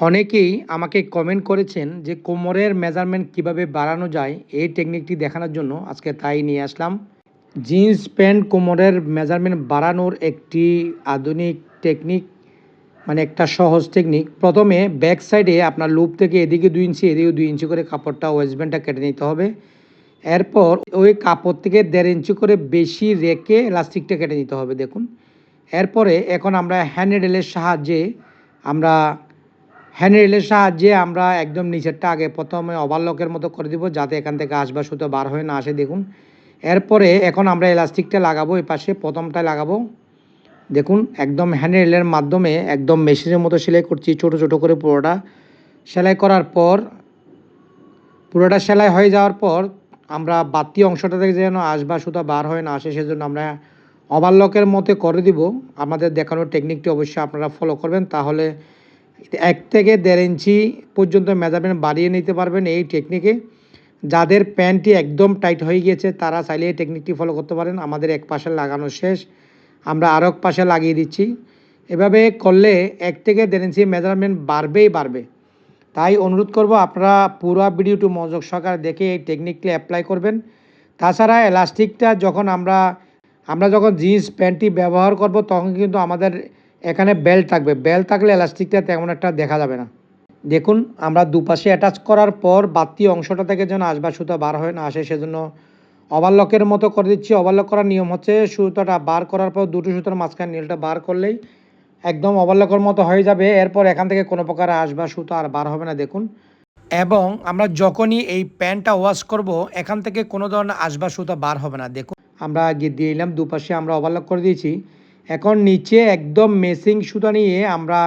অনেকেই আমাকে কমেন্ট করেছেন যে কোমরের মেজারমেন্ট কীভাবে বাড়ানো যায় এই টেকনিকটি দেখানোর জন্য আজকে তাই নিয়ে আসলাম। জিন্স প্যান্ট কোমরের মেজারমেন্ট বাড়ানোর একটি আধুনিক টেকনিক মানে একটা সহজ টেকনিক প্রথমে ব্যাক সাইডে আপনার লুপ থেকে এদিকে দুই ইঞ্চি এদিকে দুই ইঞ্চি করে কাপড়টা ওয়েস্টব্যান্ডটা কেটে নিতে হবে। এরপর ওই কাপড় থেকে দেড় ইঞ্চি করে বেশি রেখে ইলাস্টিকটা কেটে নিতে হবে, দেখুন। এরপরে এখন আমরা হ্যান্ড রেলের সাহায্যে আমরা হ্যান্ড রেলের সাহায্যে আমরা একদম নিচেরটা আগে প্রথমে ওভারলকের মতো করে দিব, যাতে এখান থেকে আসবা সুতো বার হয়ে না আসে, দেখুন। এরপরে এখন আমরা এলাস্টিকটা লাগাবো এই পাশে, প্রথমটায় লাগাবো। দেখুন, একদম হ্যান্ডরেলের মাধ্যমে একদম মেশিনের মতো সেলাই করছি, ছোট ছোট করে পুরোটা। সেলাই করার পর, পুরোটা সেলাই হয়ে যাওয়ার পর আমরা বাতি অংশটা থেকে যেন আসবা সুতা বার হয়ে না আসে, সেজন্য আমরা ওভারলকের মতো করে দিব। আমাদের দেখানোর টেকনিকটি অবশ্যই আপনারা ফলো করবেন, তাহলে এক থেকে দেড় ইঞ্চি পর্যন্ত মেজারমেন্ট বাড়িয়ে নিতে পারবেন এই টেকনিকে যাদের প্যান্টটি একদম টাইট হয়ে গিয়েছে, তারা চাইলে এই টেকনিকটি ফলো করতে পারেন। আমাদের এক পাশে লাগানো শেষ। আমরা আরও এক পাশে লাগিয়ে দিচ্ছি। এভাবে করলে এক থেকে দেড় ইঞ্চি মেজারমেন্ট বাড়বেই বাড়বে। তাই অনুরোধ করব, আপনারা পুরো ভিডিওটি মনোযোগ সহকারে দেখে এই টেকনিকটি অ্যাপ্লাই করবেন। তাছাড়া এলাস্টিকটা যখন আমরা আমরা যখন জিন্স প্যান্টটি ব্যবহার করব, তখন কিন্তু আমাদের এখানে বেল্ট থাকবে। বেল্ট থাকলে এলাস্টিকটা তেমন একটা দেখা যাবে না। দেখুন, আমরা দুপাশে অ্যাটাচ করার পর বাতি অংশটা থেকে যেন আসবা সুতা বার হয়ে, না আসে, সেজন্য ওভারলকের মতো করে দিচ্ছি। ওভারলক করার নিয়ম হচ্ছে সুতোটা বার করার পর দুটো সুতোর মাঝখানে নীলটা বার করলেই একদম ওভারলকের মতো হয়ে যাবে। এরপর এখান থেকে কোনো প্রকার আসবা সুতো আর বার হবে না, দেখুন। এবং আমরা যখনই এই প্যান্টটা ওয়াশ করব, এখান থেকে কোনো ধরনের আসবা সুতো বার হবে না, দেখুন। আমরা গিয়ে দিয়ে নিলাম দুপাশে আমরা ওভারলক করে দিয়েছি। এখন নিচে একদম মেসিং সুতা নিয়ে আমরা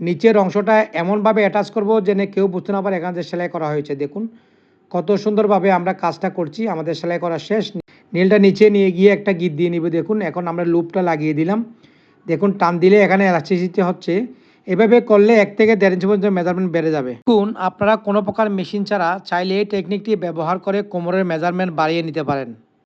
নিচের অংশটা এমনভাবে অ্যাটাচ করব যেন কেউ বুঝতে না পারে এখানে যে সেলাই করা হয়েছে। দেখুন, কত সুন্দরভাবে আমরা কাজটা করছি, আমাদের সেলাই করা শেষ। নীলটা নিচে নিয়ে গিয়ে একটা গিট দিয়ে নিবে। দেখুন, এখন আমরা লুপটা লাগিয়ে দিলাম। দেখুন, টান দিলে এখানে এলাস্টিসিটি হচ্ছে। এভাবে করলে এক থেকে দেড় ইঞ্চি পর্যন্ত মেজারমেন্ট বেড়ে যাবে। দেখুন, আপনারা কোনো প্রকার মেশিন ছাড়া চাইলে এই টেকনিকটি ব্যবহার করে কোমরের মেজারমেন্ট বাড়িয়ে নিতে পারেন।